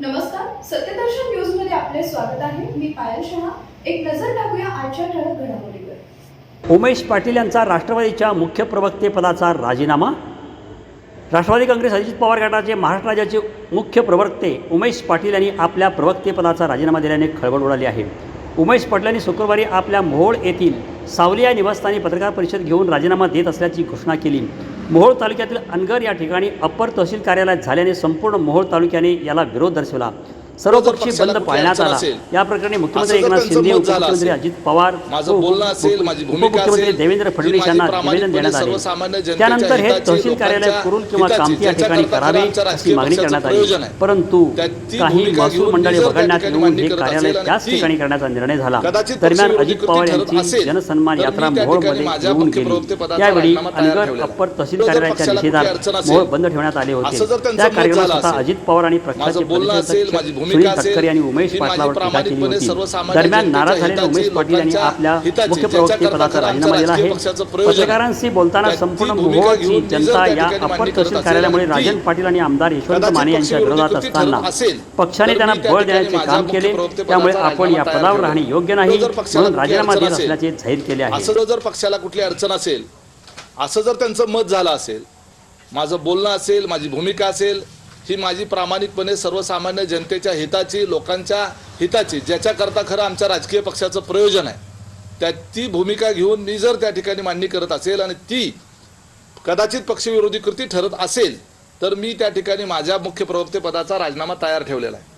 नमस्कार सत्यदर्शन न्यूजमध्ये आपले स्वागत आहे. मी पायल शहा. एक नजर टाकूया आजच्या ठळक घडामोडीवर. उमेश पाटील यांचा राष्ट्रवादीच्या मुख्य प्रवक्तेपदाचा राजीनामा? राष्ट्रवादी काँग्रेस अजित पवार गटाचे महाराष्ट्र राज्याचे मुख्य प्रवक्ते उमेश पाटील यांनी आपल्या प्रवक्तेपदाचा राजीनामा दिल्याने खळबळ उडाली आहे. उमेश पाटील यांनी शुक्रवारी आपल्या मोहोळ येथील सावली या निवासस्थानी पत्रकार परिषद घेऊन राजीनामा देत असल्याची घोषणा केली. मोहोळ तालुक्यातील अनगर या ठिकाणी अप्पर तहसील कार्यालयात झाल्याने संपूर्ण मोहोळ तालुक्याने याला विरोध दर्शवला. सर्वपक्षी पक्षाला बंद पाळण्यात आला. या प्रकरणी मुख्यमंत्री एकनाथ शिंदे उपमुख्यमंत्री अजित पवार उपमुख्यमंत्री देवेंद्र फडणवीस यांना निवेदन देण्यात आले. त्यानंतर हे तहसील कार्यालय कुरुल किंवा कामठी या ठिकाणी करावे अशी मागणी करण्यात आली. परंतु काही महसूल मंडळे वगळण्यात येऊन हे कार्यालय त्याच ठिकाणी करण्याचा निर्णय झाला. दरम्यान अजित पवार यांची जनसन्मान यात्रा मोहोळमध्ये येऊन गेली. प्रवक्तेपदाचा यावेळी राजीनामा तयार अनगर अप्पर. तहसील कार्यालयाच्या निषेधात मोहोळ बंद ठेवण्यात आले होते त्या मत कार्यक्रमात अजित पवार आणि माझं सुनील तटकरे आणि उमेश पाटलावर टीका केली होती दरम्यान नाराज झालेले उमेश पाटील यांनी आपल्या मुख्य प्रवक्तेपदाचा राजीनामा दिला आहे. पत्रकारांशी बोलताना संपूर्ण मोहोळची जनता या मांडणी तहसील कार्यालयामुळे राजन पाटील आणि आमदार यशवंत माने यांच्या विरोधात असताना पक्षाने त्यांना बळ देण्याचे काम केले त्यामुळे आपण या पदावर. राहणे योग्य नाही जर पक्षाला म्हणून राजीनामा देत असेल, असल्याचे जाहीर केले आहे असं जर पक्षाला कुठली अडचण असेल असं जर त्यांचं मत झालं असेल माझं बोलणं असेल माझी भूमिका असेल ही माझी प्रामाणिकपणे सर्वसामान्य जनतेच्या हिताची लोकांच्या हिताची ज्याच्याकरता खरं आमच्या राजकीय पक्षाचं प्रयोजन आहे त्या ती भूमिका घेऊन मी जर त्या ठिकाणी मांडणी करत असेल आणि ती कदाचित पक्षविरोधी कृती ठरत असेल तर मी त्या ठिकाणी माझ्या मुख्य प्रवक्तेपदाचा राजीनामा तयार ठेवलेला आहे.